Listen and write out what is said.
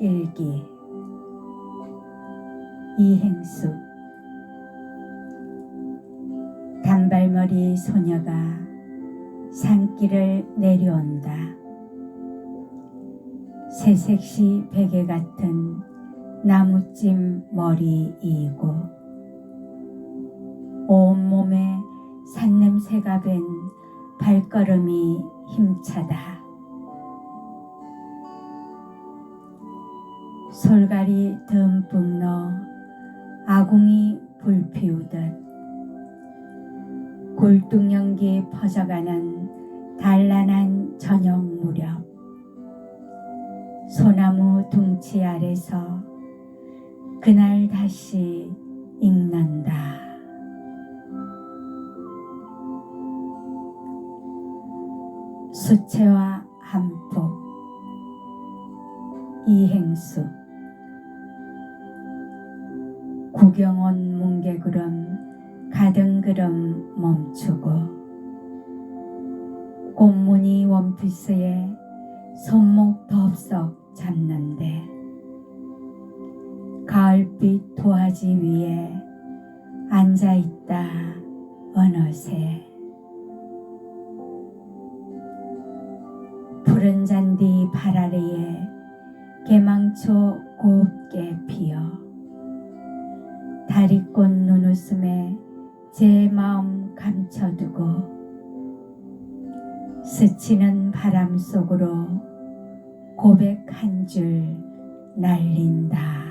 이야기 이행수 단발머리 소녀가 산길을 내려온다. 새색시 베개 같은 나무찜 머리이고 온몸에 산냄새가 밴 발걸음이 힘차다. 솔갈이 듬뿍 넣어 아궁이 불 피우듯 굴뚝연기 퍼져가는 단란한 저녁 무렵 소나무 둥치 아래서 그날 다시 읽는다. 수채화 한폭 이행수 구경 온 뭉게구름 가던 걸음 멈추고 꽃무늬 원피스에 손목 덥석 잡는데 가을빛 도화지 위에 앉아있다 어느새. 푸른 잔디 발 아래에 개망초 곱 눈웃음에 제 마음 감춰두고 스치는 바람 속으로 고백 한 줄 날린다.